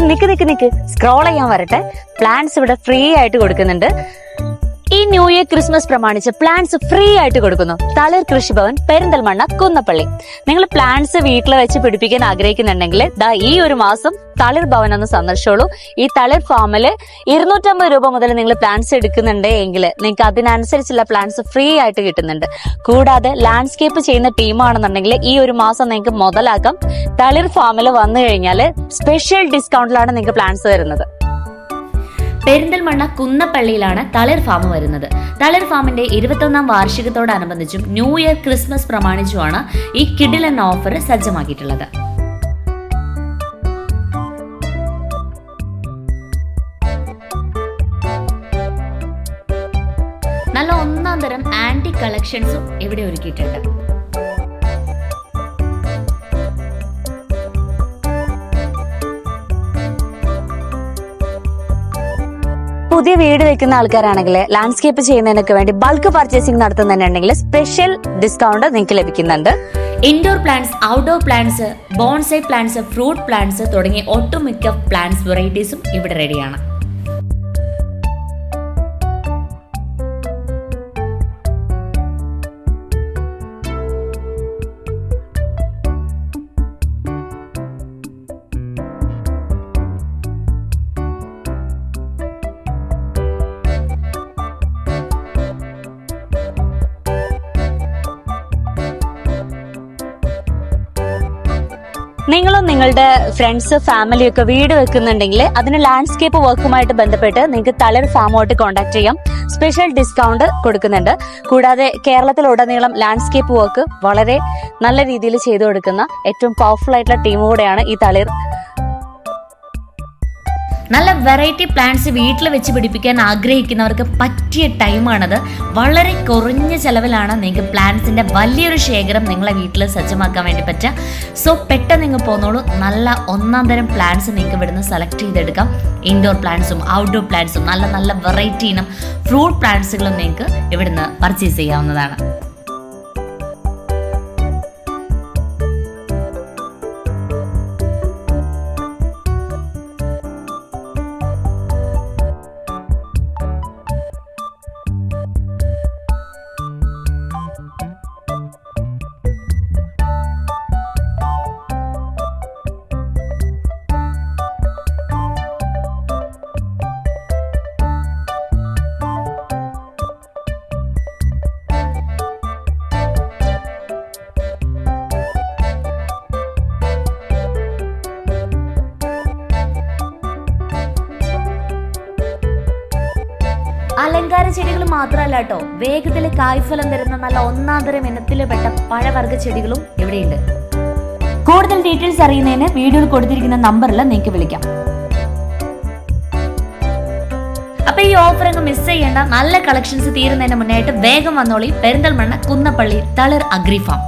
നിക്ക് നിക്ക് നിക്ക്. Scroll ചെയ്യാൻ വരട്ടെ. Plants ഇവിടെ ഫ്രീ ആയിട്ട് കൊടുക്കുന്നുണ്ട്. ഈ ന്യൂ ഇയർ ക്രിസ്മസ് പ്രമാണിച്ച് പ്ലാന്റ്സ് ഫ്രീ ആയിട്ട് കൊടുക്കുന്നു. തളിർ കൃഷിഭവൻ പെരിന്തൽമണ്ണ കുന്നപ്പള്ളി. നിങ്ങൾ പ്ലാന്റ്സ് വീട്ടിൽ വെച്ച് പിടിപ്പിക്കാൻ ആഗ്രഹിക്കുന്നുണ്ടെങ്കിൽ ദാ ഈ ഒരു മാസം തളിർ ഭവൻ ഒന്ന് സന്ദർശിച്ചോളൂ. ഈ തളിർ ഫാമിൽ ഇരുന്നൂറ്റമ്പത് രൂപ മുതൽ നിങ്ങൾ പ്ലാന്റ്സ് എടുക്കുന്നുണ്ട് എങ്കിൽ നിങ്ങൾക്ക് അതിനനുസരിച്ചുള്ള പ്ലാന്റ്സ് ഫ്രീ ആയിട്ട് കിട്ടുന്നുണ്ട്. കൂടാതെ ലാൻഡ്സ്കേപ്പ് ചെയ്യുന്ന ടീമാണെന്നുണ്ടെങ്കിൽ ഈ ഒരു മാസം നിങ്ങൾക്ക് മുതലാക്കാം. തളിർ ഫാമിൽ വന്നു കഴിഞ്ഞാൽ സ്പെഷ്യൽ ഡിസ്കൗണ്ടിലാണ് നിങ്ങൾക്ക് പ്ലാന്റ്സ് തരുന്നത് പെരിന്തൽമണ്ണ കുന്നപ്പള്ളിയിലാണ് തളിർ ഫാം വരുന്നത്. തളിർ ഫാമിന്റെ ഇരുപത്തൊന്നാം വാർഷികത്തോടനുബന്ധിച്ചും ന്യൂ ഇയർ ക്രിസ്മസ് പ്രമാണിച്ചുമാണ് ഈ കിഡിൽ എന്ന ഓഫർ സജ്ജമാക്കിയിട്ടുള്ളത്. നല്ല ഒന്നാം തരം ആന്റി കളക്ഷൻസും ഇവിടെ ഒരുക്കിയിട്ടുണ്ട്. പുതിയ വീട് വെക്കുന്ന ആൾക്കാരാണെങ്കിൽ ലാൻഡ്സ്കേപ്പ് ചെയ്യുന്നതിനൊക്കെ വേണ്ടി ബൾക്ക് പർച്ചേസിംഗ് നടത്തുന്നുണ്ടെങ്കിൽ സ്പെഷ്യൽ ഡിസ്കൗണ്ട് നിങ്ങൾക്ക് ലഭിക്കുന്നുണ്ട്. Indoor plants outdoor plants bonsai plants fruit plants തുടങ്ങിയ ഒട്ടുമിക്ക പ്ലാന്റ്സ് വെറൈറ്റീസും ഇവിടെ റെഡിയാണ് നിങ്ങളും നിങ്ങളുടെ ഫ്രണ്ട്സ് ഫാമിലിയൊക്കെ വീട് വെക്കുന്നുണ്ടെങ്കിൽ അതിന് ലാൻഡ്സ്കേപ്പ് വർക്കുമായിട്ട് ബന്ധപ്പെട്ട് നിങ്ങൾക്ക് തളിർ ഫാമുമായിട്ട് കോൺടാക്ട് ചെയ്യാം. സ്പെഷ്യൽ ഡിസ്കൗണ്ട് കൊടുക്കുന്നുണ്ട്. കൂടാതെ കേരളത്തിലുടനീളം ലാൻഡ്സ്കേപ്പ് വർക്ക് വളരെ നല്ല രീതിയിൽ ചെയ്തു കൊടുക്കുന്ന ഏറ്റവും പവർഫുൾ ആയിട്ടുള്ള ടീം കൂടെയാണ് ഈ തളിർ നല്ല വെറൈറ്റി പ്ലാന്റ്സ് വീട്ടിൽ വെച്ച് പിടിപ്പിക്കാൻ ആഗ്രഹിക്കുന്നവർക്ക് പറ്റിയ ടൈമാണത് വളരെ കുറഞ്ഞ ചെലവിലാണ് നിങ്ങൾക്ക് പ്ലാന്റ്സിന്റെ വലിയൊരു ശേഖരം നിങ്ങളെ വീട്ടിൽ സജ്ജമാക്കാൻ വേണ്ടി പറ്റുക. സോ പെട്ടെന്ന് നിങ്ങൾ പോന്നോളൂ. നല്ല ഒന്നാം തരം പ്ലാന്റ്സ് നിങ്ങൾക്ക് ഇവിടുന്ന് സെലക്ട് ചെയ്തെടുക്കാം. ഇൻഡോർ പ്ലാന്റ്സും ഔട്ട്ഡോർ പ്ലാന്റ്സും നല്ല നല്ല വെറൈറ്റി ഇനം ഫ്രൂട്ട് പ്ലാന്റ്സുകളും നിങ്ങൾക്ക് ഇവിടുന്ന് പർച്ചേസ് ചെയ്യാവുന്നതാണ്. അലങ്കാര ചെടികൾ മാത്രമല്ല കേട്ടോ. വേഗത്തിൽ കായ്ഫലം തരുന്ന നല്ല ഒന്നാന്തരം ഇനത്തിൽപ്പെട്ട പഴവർഗ ചെടികളും ഇവിടെയുണ്ട്. കൂടുതൽ ഡീറ്റെയിൽസ് അറിയുന്നതിന് വീഡിയോയിൽ കൊടുത്തിരിക്കുന്ന നമ്പറിൽ നിങ്ങൾക്ക് വിളിക്കാം. അപ്പൊ ഈ ഓഫർ അങ്ങ് മിസ് ചെയ്യേണ്ട നല്ല കളക്ഷൻസ് തീരുന്നതിന് മുന്നായിട്ട് വേഗം വന്നോളി. Perinthalmanna Kunnappally Thalir agri farm